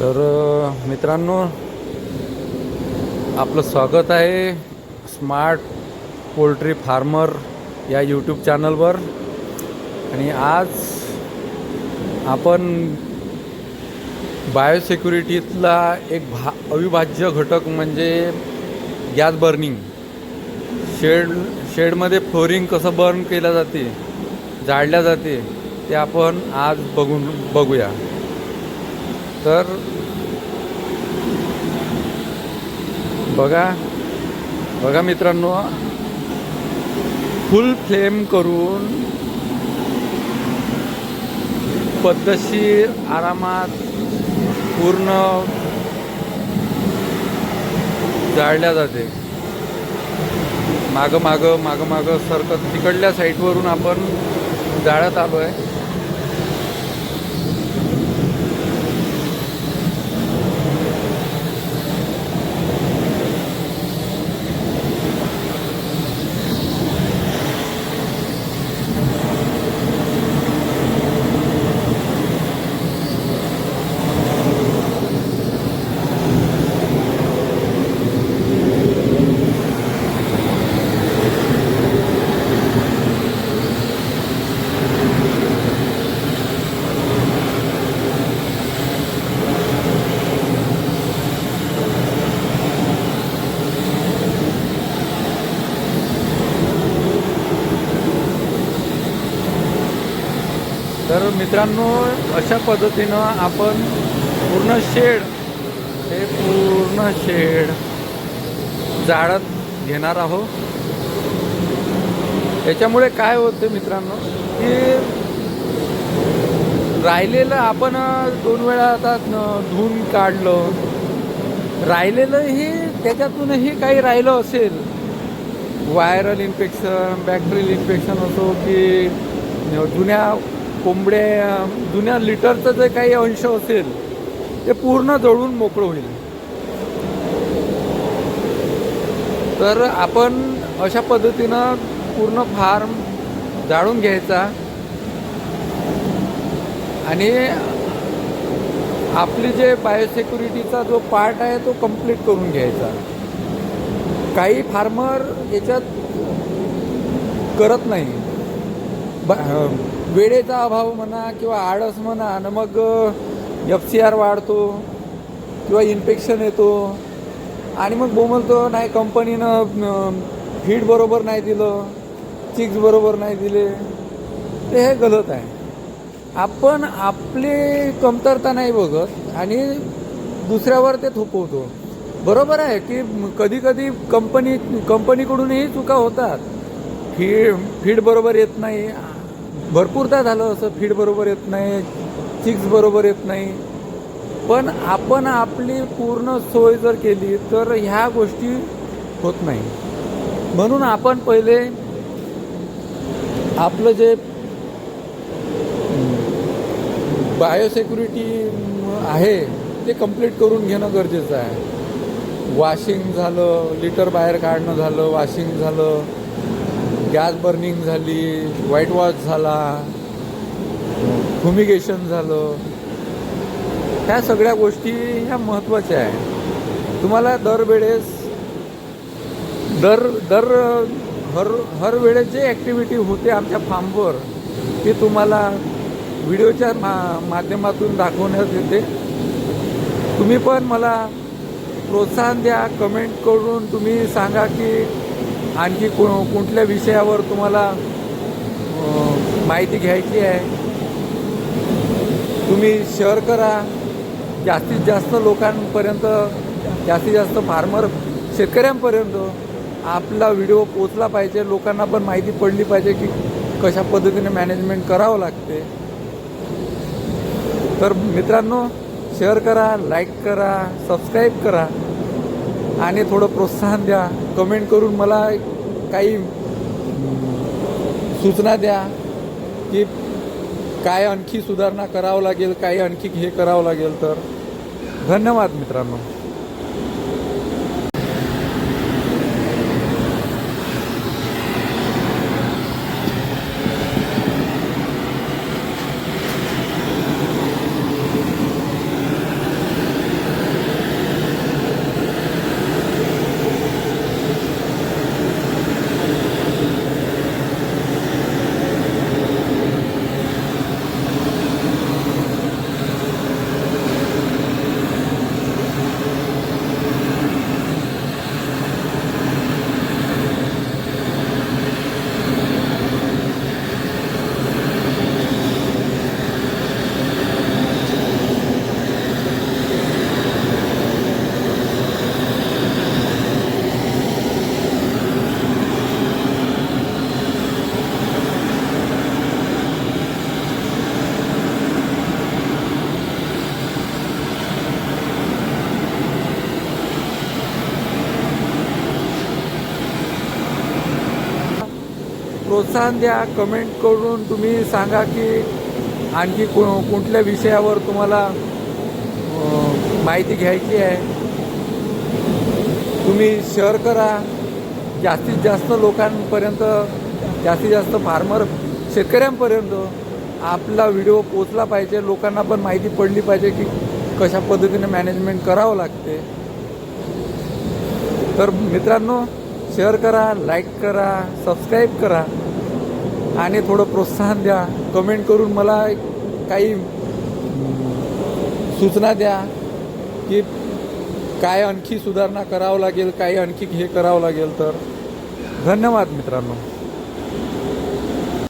तर मित्रांनो आपलं स्वागत आहे स्मार्ट पोल्ट्री फार्मर या यूट्यूब चॅनलवर आणि आज आपण बायोसिक्युरिटीतला एक भा अविभाज्य घटक म्हणजे गॅस बर्निंग शेड शेडमध्ये फ्लोरिंग कसं बर्न केलं जाते जाळल्या जाते ते आपण आज बघून बघूया. तर बघा बघा मित्रांनो फुल फ्लेम करून पद्धतशीर आरामात पूर्ण जाळल्या जाते. मागं मागं मागं मागं सरकत तिकडल्या साईडवरून आपण जाळत आलो आहे तर मित्रांनो अशा पद्धतीनं आपण पूर्ण शेड हे पूर्ण शेड जाळत घेणार आहोत. याच्यामुळे काय होते मित्रांनो की राहिलेलं आपण दोन वेळा आता न- धुवून काढलं. राहिलेलंही त्याच्यातूनही काही राहिलं असेल. व्हायरल इन्फेक्शन बॅक्टेरियल इन्फेक्शन असो की जुन्या कोंबड्या जुन्या लिटरचं जे काही अंश असेल ते पूर्ण जळून मोकळं होईल. तर आपण अशा पद्धतीनं पूर्ण फार्म जाळून घ्यायचा. आणि आपली जे बायोसेक्युरिटीचा जो पार्ट आहे तो कंप्लीट करून घ्यायचा. काही फार्मर याच्यात करत नाही. ब वेळेचा अभाव म्हणा किंवा आळस म्हणा आणि मग एफ सी आर वाढतो किंवा इन्फेक्शन येतो. आणि मग बोमलतो नाही कंपनीनं फीड बरोबर नाही दिलं चिक्स बरोबर नाही दिले. ते हे गलत आहे. आपण आपली कमतरता नाही बघत आणि दुसऱ्यावर ते थोपवतो. बरोबर आहे की कधीकधी कंपनी कंपनीकडूनही चुका होतात. फी फीड बरोबर येत नाही. भरपूरदा झालं. असं फीड बरोबर येत नाही चिक्स बरोबर येत नाही. पण आपण आपली पूर्ण सोय जर केली तर ह्या गोष्टी होत नाही. म्हणून आपण पहिले आपलं जे बायोसेक्युरिटी आहे ते कंप्लीट करून घेणं गरजेचं आहे. वॉशिंग झालं लिटर बाहेर काढणं झालं वॉशिंग झालं. गॅस बर्निंग झाली व्हाईट वॉश झाला फुमिगेशन झालं. ह्या सगळ्या गोष्टी ह्या महत्त्वाच्या आहे तुम्हाला दरवेळेस दर दर हर हर वेळेस जे ॲक्टिव्हिटी होते आमच्या फार्मवर ती तुम्हाला व्हिडिओच्या मा माध्यमातून दाखवण्यात येते. तुम्ही पण मला प्रोत्साहन द्या कमेंट करून तुम्ही सांगा की आणखी को कुठल्या विषयावर तुम्हाला माहिती घ्यायची आहे? तुम्ही शेअर करा. जास्तीत जास्त लोकांपर्यंत जास्तीत जास्त फार्मर शेतकऱ्यांपर्यंत आपला व्हिडिओ पोचला पाहिजे. लोकांना पण माहिती पडली पाहिजे की कशा पद्धतीने मॅनेजमेंट करावं लागते. तर मित्रांनो शेअर करा लाईक करा सबस्क्राईब करा. आणि थोडं प्रोत्साहन द्या. कमेंट करून मला काही सूचना द्या की काय आणखी सुधारणा करावं लागेल काही आणखी हे करावं लागेल तर. धन्यवाद मित्रांनो. प्रोत्साहन द्या कमेंट करून तुम्ही सांगा की आणखी को कुठल्या विषयावर तुम्हाला माहिती घ्यायची आहे. तुम्ही शेअर करा. जास्तीत जास्त लोकांपर्यंत जास्तीत जास्त फार्मर शेतकऱ्यांपर्यंत आपला व्हिडिओ पोचला पाहिजे. लोकांना पण माहिती पडली पाहिजे की कशा पद्धतीने मॅनेजमेंट करावं लागते. तर मित्रांनो शेअर करा लाईक करा सबस्क्राईब करा. आणि थोडं प्रोत्साहन द्या. कमेंट करून मला काही सूचना द्या की काय आणखी सुधारणा करावं लागेल काय आणखी हे करावं लागेल तर. धन्यवाद मित्रांनो.